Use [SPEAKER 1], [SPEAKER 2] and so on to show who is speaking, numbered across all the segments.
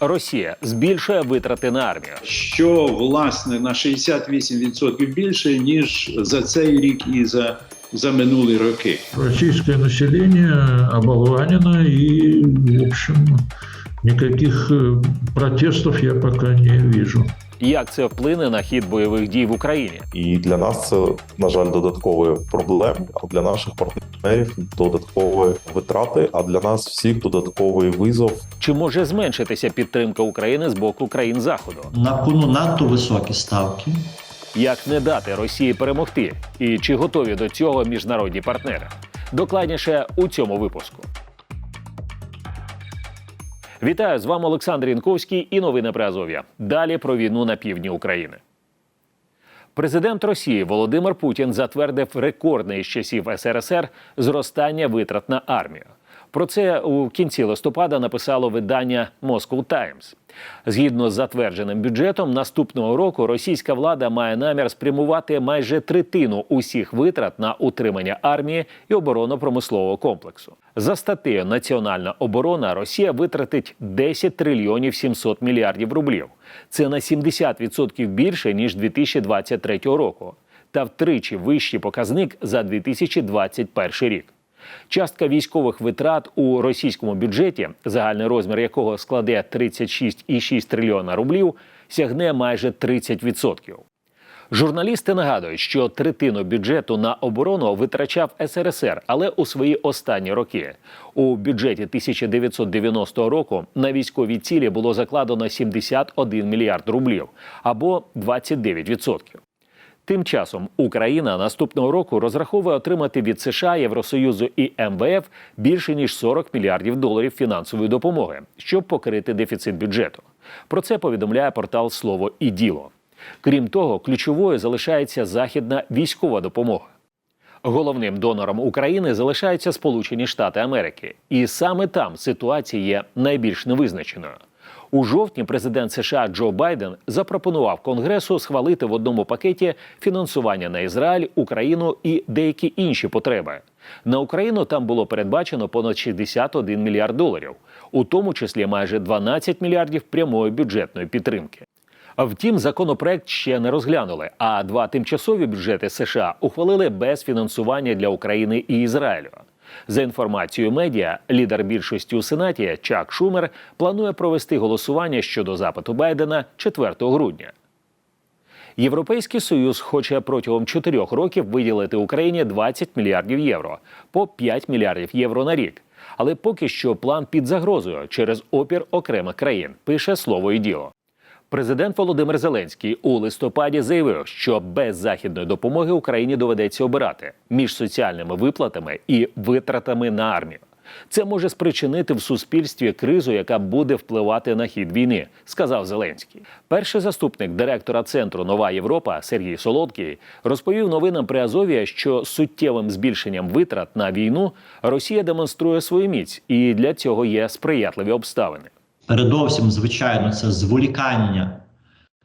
[SPEAKER 1] Росія збільшує витрати на армію.
[SPEAKER 2] що власне на 68% більше ніж за цей рік і за, за минулі роки.
[SPEAKER 3] російське населення оболванено і в общем, никаких протестів протестов я пока не вижу.
[SPEAKER 1] Як це вплине на хід бойових дій в Україні?
[SPEAKER 4] І для нас це, на жаль, додаткові проблеми, а для наших партнерів додаткові витрати, а для нас всіх додатковий визов
[SPEAKER 1] Чи може зменшитися підтримка України з боку країн Заходу?
[SPEAKER 5] На кону надто високі ставки.
[SPEAKER 1] Як не дати Росії перемогти? І чи готові до цього міжнародні партнери? Докладніше у цьому випуску. Вітаю з вами Олександр Янковський і новини про Азов'я. Далі про війну на півдні України. Президент Росії Володимир Путін затвердив рекордне із часів СРСР зростання витрат на армію. Про це у кінці листопада написало видання Moscow Times. Згідно з затвердженим бюджетом, наступного року російська влада має намір спрямувати майже третину усіх витрат на утримання армії і оборонно-промислового комплексу. За статтею Національна оборона Росія витратить 10 трильйонів 700 мільярдів рублів. Це на 70% більше ніж 2023 року, та втричі вищий показник за 2021 рік. Частка військових витрат у російському бюджеті, загальний розмір якого складе 36,6 трильйона рублів, сягне майже 30%. Журналісти нагадують, що третину бюджету на оборону витрачав СРСР, але у свої останні роки у бюджеті 1990 року на військові цілі було закладено 71 мільярд рублів або 29%. Тим часом Україна наступного року розраховує отримати від США, Євросоюзу і МВФ більше ніж 40 мільярдів доларів фінансової допомоги, щоб покрити дефіцит бюджету. Про це повідомляє портал Слово і діло. Крім того, ключовою залишається західна військова допомога. Головним донором України залишаються Сполучені Штати Америки, і саме там ситуація є найбільш невизначеною. У жовтні президент США Джо Байден запропонував Конгресу схвалити в одному пакеті фінансування на Ізраїль, Україну і деякі інші потреби. На Україну там було передбачено понад 61 мільярд доларів, у тому числі майже 12 мільярдів прямої бюджетної підтримки. Втім, законопроект ще не розглянули. А два тимчасові бюджети США ухвалили без фінансування для України і Ізраїлю. За інформацією медіа, лідер більшості у сенаті Чак Шумер планує провести голосування щодо запиту Байдена 4 грудня. Європейський союз хоче протягом чотирьох років виділити Україні 20 мільярдів євро по 5 мільярдів євро на рік. Але поки що план під загрозою через опір окремих країн. Пише слово і діло. Президент Володимир Зеленський у листопаді заявив, що без західної допомоги Україні доведеться обирати між соціальними виплатами і витратами на армію. Це може спричинити в суспільстві кризу, яка буде впливати на хід війни, сказав Зеленський. Перший заступник директора центру Нова Європа Сергій Солодкий розповів новинам при Азові, що суттєвим збільшенням витрат на війну Росія демонструє свою міць, і для цього є сприятливі обставини.
[SPEAKER 5] Передовсім, звичайно, це зволікання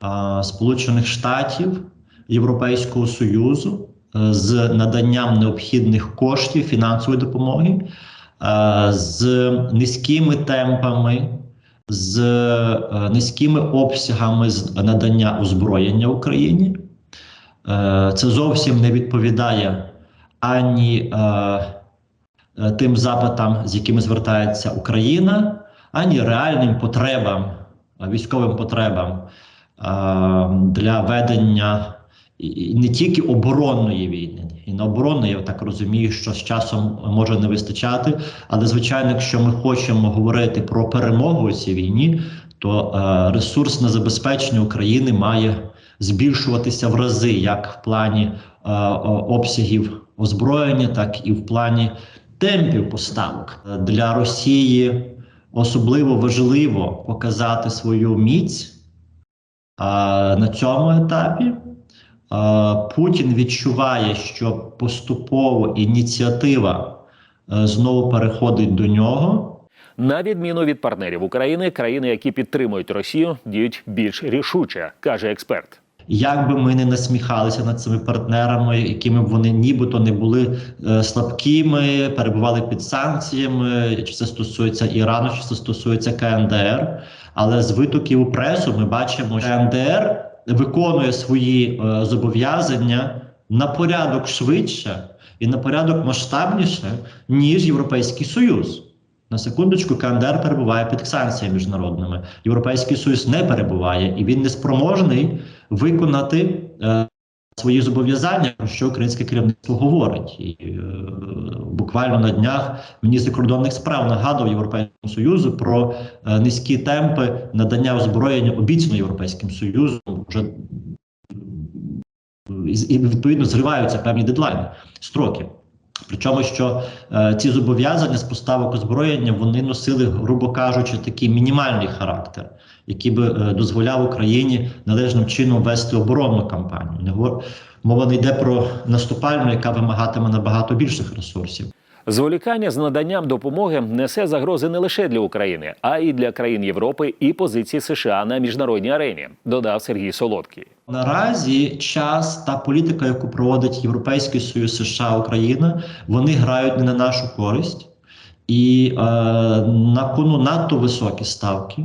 [SPEAKER 5] а, Сполучених Штатів Європейського Союзу е, з наданням необхідних коштів фінансової допомоги, е, з низькими темпами, з е, низькими обсягами з надання озброєння Україні. Е, Це зовсім не відповідає ані е, тим запитам, з якими звертається Україна, ані реальним потребам, військовим потребам для ведення не тільки оборонної війни, і на оборонної, я так розумію, що з часом може не вистачати. Але звичайно, якщо ми хочемо говорити про перемогу у цій війні, то е, ресурсне забезпечення України має збільшуватися в рази, як в плані е, обсягів озброєння, так і в плані темпів поставок для Росії. Особливо важливо показати свою міць а, на цьому етапі. А, Путін відчуває, що поступово ініціатива е, знову переходить до нього.
[SPEAKER 1] На відміну від партнерів України, країни, які підтримують Росію, діють більш рішуче, каже експерт.
[SPEAKER 5] Як би ми не насміхалися над цими партнерами, якими б вони нібито не були е, слабкими, перебували під санкціями, чи це стосується Ірану, чи це стосується КНДР. Але з витоків пресу ми бачимо, що КНДР виконує свої е, зобов'язання на порядок швидше і на порядок масштабніше, ніж Європейський Союз. На секундочку, КНДР перебуває під санкціями міжнародними. Європейський Союз не перебуває, і він не спроможний виконати е, свої зобов'язання, про що українське керівництво говорить. І е, буквально на днях міністр закордонних справ нагадував Європейському Союзу про е, низькі темпи надання озброєння обіцяно Європейським Союзом. Вже і відповідно зриваються певні дедлайни, строки. Причому, що е, ці зобов'язання з поставок озброєння вони носили, грубо кажучи, такий мінімальний характер, який би е, дозволяв Україні належним чином вести оборонну кампанію. Не мова не йде про наступальну, яка вимагатиме набагато більших ресурсів.
[SPEAKER 1] Зволікання з наданням допомоги несе загрози не лише для України, а й для країн Європи і позиції США на міжнародній арені, додав Сергій Солодкий.
[SPEAKER 5] Наразі час та політика, яку проводить Європейський Союз, США, Україна, вони грають не на нашу користь, і е, на кону надто високі ставки.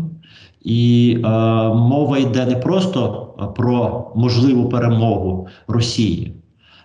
[SPEAKER 5] І е, мова йде не просто про можливу перемогу Росії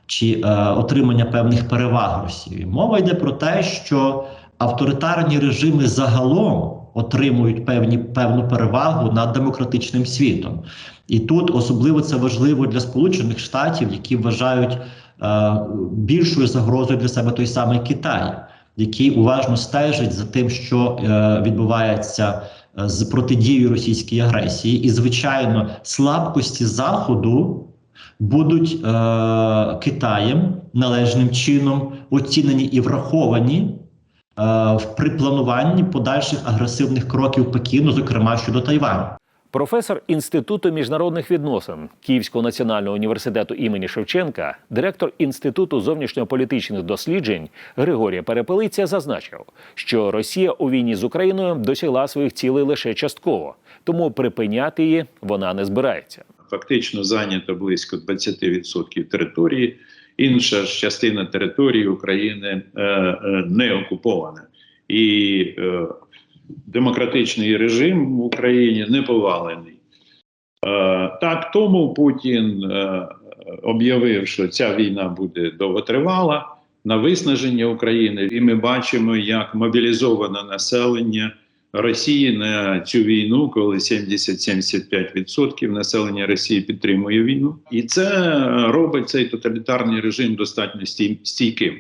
[SPEAKER 5] чи е, отримання певних переваг Росії. Мова йде про те, що авторитарні режими загалом отримують певні певну перевагу над демократичним світом. І тут особливо це важливо для Сполучених Штатів, які вважають е, більшою загрозою для себе той самий Китай, який уважно стежить за тим, що е, відбувається е, з протидією російській агресії, і звичайно, слабкості заходу будуть е, Китаєм належним чином оцінені і враховані е, при плануванні подальших агресивних кроків Пекіну, зокрема щодо Тайваню.
[SPEAKER 1] Професор Інституту міжнародних відносин Київського національного університету імені Шевченка, директор Інституту зовнішньополітичних досліджень Григорій Перепелиця зазначив, що Росія у війні з Україною досягла своїх цілей лише частково, тому припиняти її вона не збирається.
[SPEAKER 2] Фактично зайнято близько 20% території. Інша ж частина території України е, е, не окупована. І е, демократичний режим в Україні не повалений. Е, так тому Путін е, об'явив, що ця війна буде довготривала на виснаження України, і ми бачимо, як мобілізоване населення Росії на цю війну, коли 70-75% населення Росії підтримує війну, і це робить цей тоталітарний режим достатньо стійким.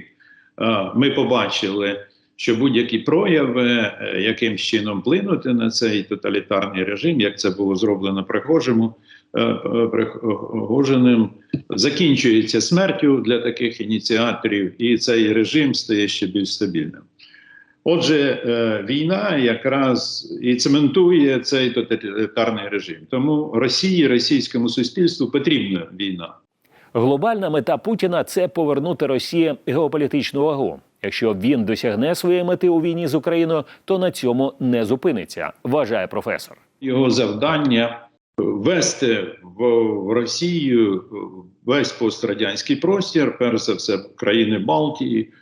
[SPEAKER 2] Е, Ми побачили, що будь-які прояви, е, яким чином вплинути на цей тоталітарний режим, як це було зроблено Пригожему, е, е, закінчується смертю для таких ініціаторів, і цей режим стає ще більш стабільним. Отже, війна якраз і цементує цей тоталітарний режим. Тому Росії, російському суспільству потрібна війна.
[SPEAKER 1] Глобальна мета Путіна це повернути Росії геополітичну вагу. Якщо він досягне своєї мети у війні з Україною, то на цьому не зупиниться, вважає професор.
[SPEAKER 2] Його завдання ввести в, Росію весь пострадянський простір, перш за все, країни Балтії,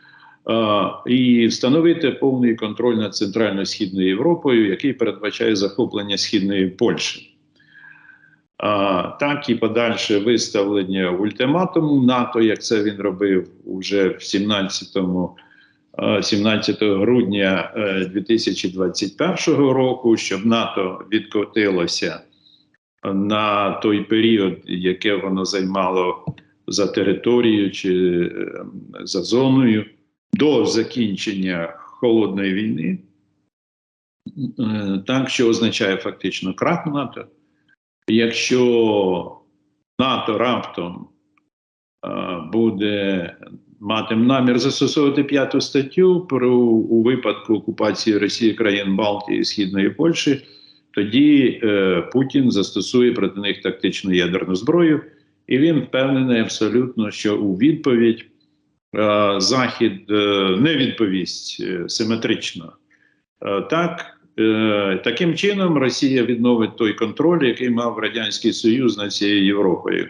[SPEAKER 2] і встановити повний контроль над Центрально-Східною Європою, який передбачає захоплення Східної Польщі. Так і подальше виставлення ультиматуму НАТО, як це він робив уже в 17-му, е, 17 грудня е, 2021 року, щоб НАТО відкотилося на той період, яке воно займало за територією чи е, за зоною до закінчення холодної війни, Е, так що означає фактично крах НАТО. Якщо НАТО раптом е, буде мати намір застосовувати п'яту статтю про у випадку окупації Росії країн Балтії і Східної Польщі, тоді е, Путін застосує проти них тактичну ядерну зброю, і він впевнений абсолютно, що у відповідь е, Захід е, не відповість е, симетрично. Е, так, Е, Таким чином, Росія відновить той контроль, який мав Радянський Союз над цією Європою.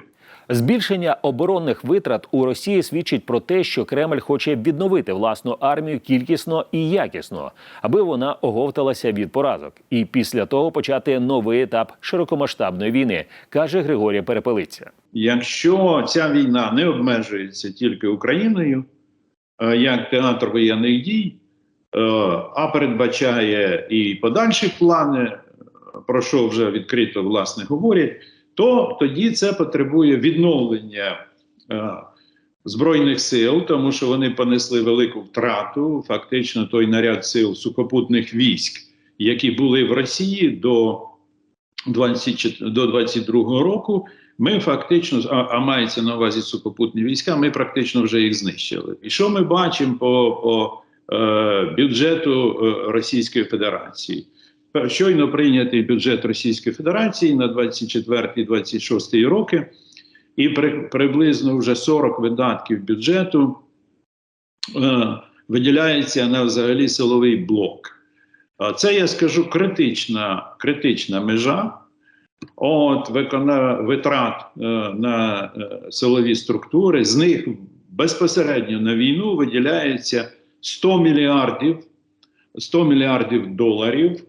[SPEAKER 1] Збільшення оборонних витрат у Росії свідчить про те, що Кремль хоче відновити власну армію кількісно і якісно, аби вона оговталася від поразок, і після того почати новий етап широкомасштабної війни, каже Григорій Перепелиця.
[SPEAKER 2] Якщо ця війна не обмежується тільки Україною, е, як театр воєнних дій, е, а передбачає і подальші плани, е, про що вже відкрито власне говорять, то тоді це потребує відновлення е, збройних сил, тому що вони понесли велику втрату. Фактично, той наряд сил сухопутних військ, які були в Росії до 24 до 22 року. Ми фактично, а, а мається на увазі сухопутні війська, ми практично вже їх знищили. І що ми бачимо по, по е, бюджету е, Російської Федерації? Щойно прийнятий бюджет Російської Федерації на 24-26 роки, і при, приблизно вже 40 видатків бюджету е, виділяється на взагалі силовий блок. Це я скажу критична, критична межа. От викона витрат е, на е, силові структури, з них безпосередньо на війну виділяється 100 мільярдів 100 мільярдів доларів,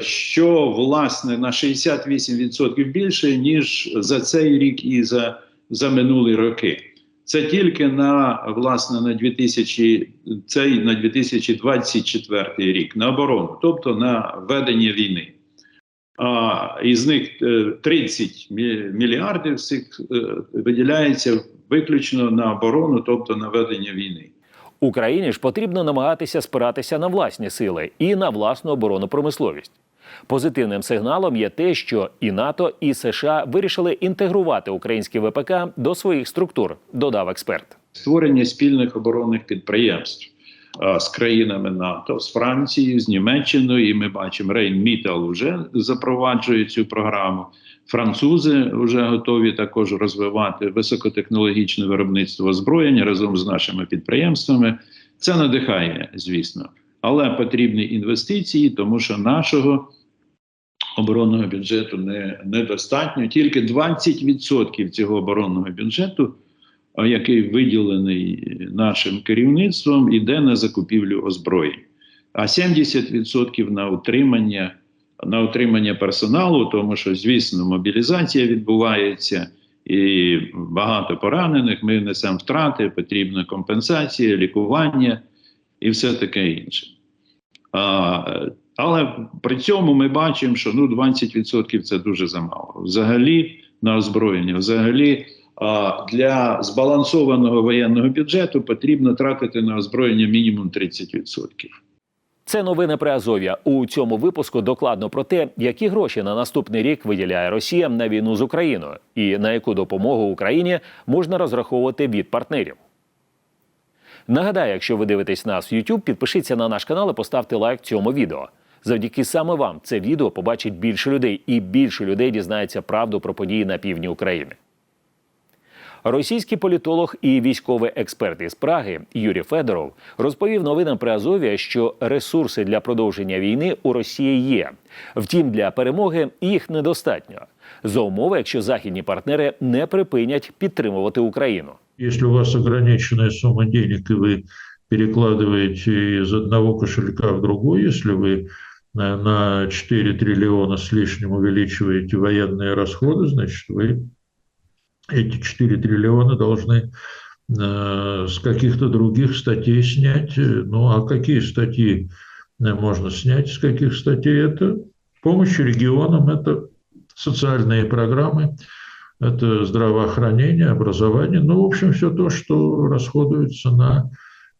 [SPEAKER 2] що власне на 68% більше ніж за цей рік і за, за минулі роки. Це тільки на власне на 2000, цей на 2024 рік на оборону, тобто на ведення війни. А із них е, 30 мільярдів з цих е, виділяється виключно на оборону, тобто на ведення війни.
[SPEAKER 1] Україні ж потрібно намагатися спиратися на власні сили і на власну оборонну промисловість. Позитивним сигналом є те, що і НАТО, і США вирішили інтегрувати українські ВПК до своїх структур, додав експерт.
[SPEAKER 2] Створення спільних оборонних підприємств з країнами НАТО, з Францією, з Німеччиною. І ми бачимо, Рейнмітал вже запроваджує цю програму. Французи вже готові також розвивати високотехнологічне виробництво озброєння разом з нашими підприємствами. Це надихає, звісно, але потрібні інвестиції, тому що нашого оборонного бюджету не, недостатньо. Тільки 20% цього оборонного бюджету, який виділений нашим керівництвом, іде на закупівлю озброєнь, а 70% на утримання на утримання персоналу, тому що, звісно, мобілізація відбувається і багато поранених. Ми несемо втрати, потрібна компенсація, лікування і все таке інше. А, але при цьому ми бачимо, що ну 20% це дуже замало. Взагалі на озброєння, взагалі. Для збалансованого воєнного бюджету потрібно тратити на озброєння мінімум 30%.
[SPEAKER 1] Це новини про Азов'я. У цьому випуску докладно про те, які гроші на наступний рік виділяє Росія на війну з Україною, і на яку допомогу Україні можна розраховувати від партнерів. Нагадаю, якщо ви дивитесь нас в YouTube, підпишіться на наш канал і поставте лайк цьому відео. Завдяки саме вам це відео побачить більше людей, і більше людей дізнається правду про події на півдні України. Російський політолог і військовий експерт із Праги Юрій Федоров розповів новинам при Азові, що ресурси для продовження війни у Росії є. Втім, для перемоги їх недостатньо. За умови, якщо західні партнери не припинять підтримувати Україну.
[SPEAKER 3] Если у вас ограниченная сумма денег, и вы перекладываете из одного кошелька в другой, если вы на на 4 триллиона с лишним увеличиваете военные расходы, значит, вы Эти 4 триллиона должны э, с каких-то других статей снять. Ну, а какие статьи э, можно снять, с каких статей? Это помощь регионам, это социальные программы, это здравоохранение, образование, ну, в общем, все то, что расходуется на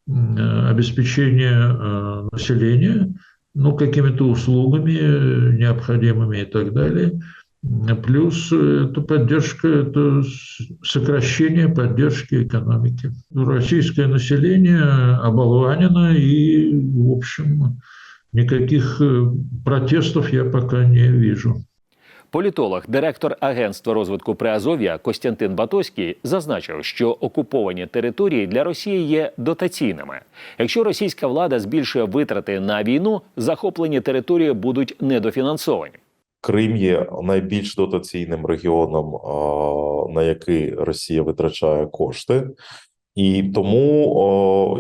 [SPEAKER 3] э, обеспечение э, населения, ну, какими-то услугами э, необходимыми и так далее. М, Плюс э, это поддержка, это с- сокращение поддержки экономики. Российское население оболванено и, в общем, никаких э, протестов я пока не вижу.
[SPEAKER 1] Політолог, директор Агентства розвитку Приазов'я Костянтин Батоський зазначив, що окуповані території для Росії є дотаційними. Якщо російська влада збільшує витрати на війну, захоплені території будуть недофінансовані.
[SPEAKER 4] Крим є найбільш дотаційним регіоном, на який Росія витрачає кошти, і тому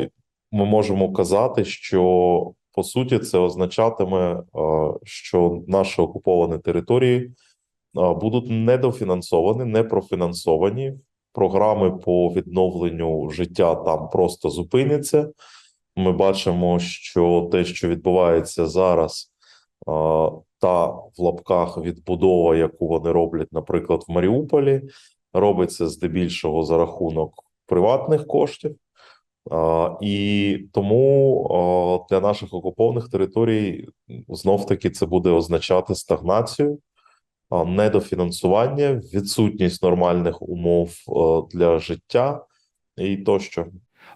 [SPEAKER 4] ми можемо казати, що по суті це означатиме, що наші окуповані території будуть недофінансовані, не профінансовані. Програми по відновленню життя там просто зупиняться. Ми бачимо, що те, що відбувається зараз, та в лапках відбудова, яку вони роблять, наприклад, в Маріуполі, робиться здебільшого за рахунок приватних коштів. А, І тому а, для наших окупованих територій знов таки це буде означати стагнацію, а, недофінансування, відсутність нормальних умов а, для життя і тощо.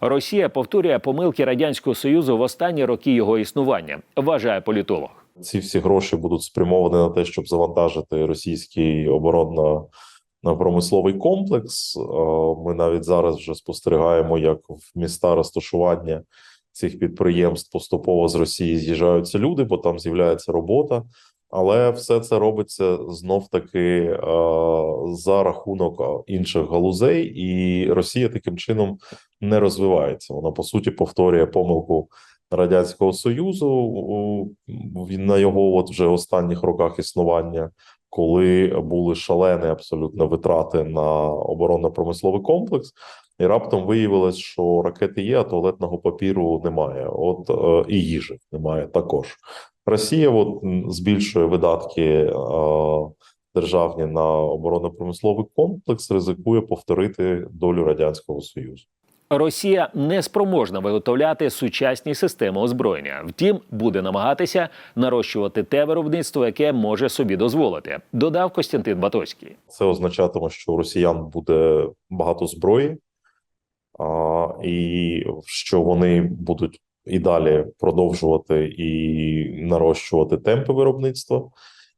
[SPEAKER 1] Росія повторює помилки радянського союзу в останні роки його існування, вважає політолог.
[SPEAKER 4] Ці всі гроші будуть спрямовані на те, щоб завантажити російський оборонно-промисловий комплекс. Е, Ми навіть зараз вже спостерігаємо, як в міста розташування цих підприємств поступово з Росії з'їжджаються люди, бо там з'являється робота. Але все це робиться знов таки е, за рахунок інших галузей, і Росія таким чином не розвивається. Вона по суті повторює помилку Радянського Союзу на його от вже останніх роках існування, коли були шалені абсолютно витрати на оборонно-промисловий комплекс, і раптом виявилось, що ракети є, а туалетного папіру немає. От е, і їжі немає також. Росія от збільшує видатки е, державні на оборонно-промисловий комплекс, ризикує повторити долю радянського союзу.
[SPEAKER 1] Росія не спроможна виготовляти сучасні системи озброєння. Втім, буде намагатися нарощувати те виробництво, яке може собі дозволити, додав Костянтин Батоський.
[SPEAKER 4] Це означатиме, що у росіян буде багато зброї, а, і що вони будуть і далі продовжувати і нарощувати темпи виробництва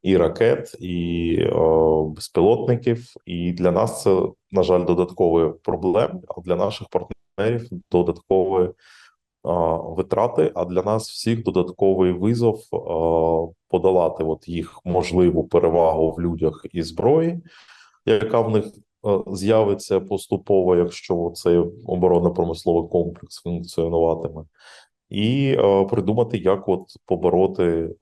[SPEAKER 4] і ракет, і е, безпілотників. І для нас це, на жаль, додаткові проблеми, а для наших партнерів додаткові а, витрати, а для нас всіх додатковий визов а, подолати от їх можливу перевагу в людях і зброї, яка в них з'явиться поступово, якщо цей оборонно-промисловий комплекс функціонуватиме, і е, придумати, як от побороти е,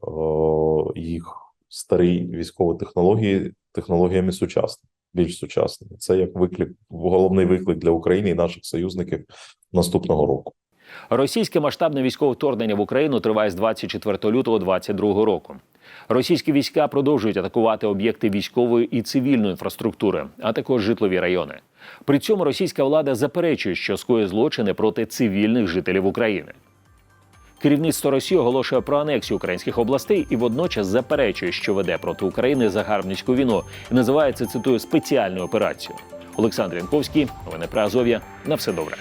[SPEAKER 4] їх старі військові технології технологіями сучасними, більш сучасними. Це як виклик, головний виклик для України і наших союзників наступного року.
[SPEAKER 1] Російське масштабне військове вторгнення в Україну триває з 24 лютого 2022 року. Російські війська продовжують атакувати об'єкти військової і цивільної інфраструктури, а також житлові райони. При цьому російська влада заперечує, що скоює злочини проти цивільних жителів України. Керівництво Росії оголошує про анексію українських областей і водночас заперечує, що веде проти України загарбницьку війну і називає це цитую спеціальну операцію. Олександр Янковський, новини про Азов'я. На все добре.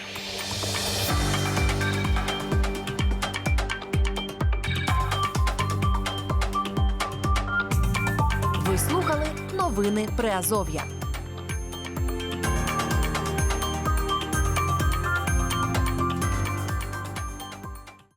[SPEAKER 6] Ви слухали новини Приазов'я.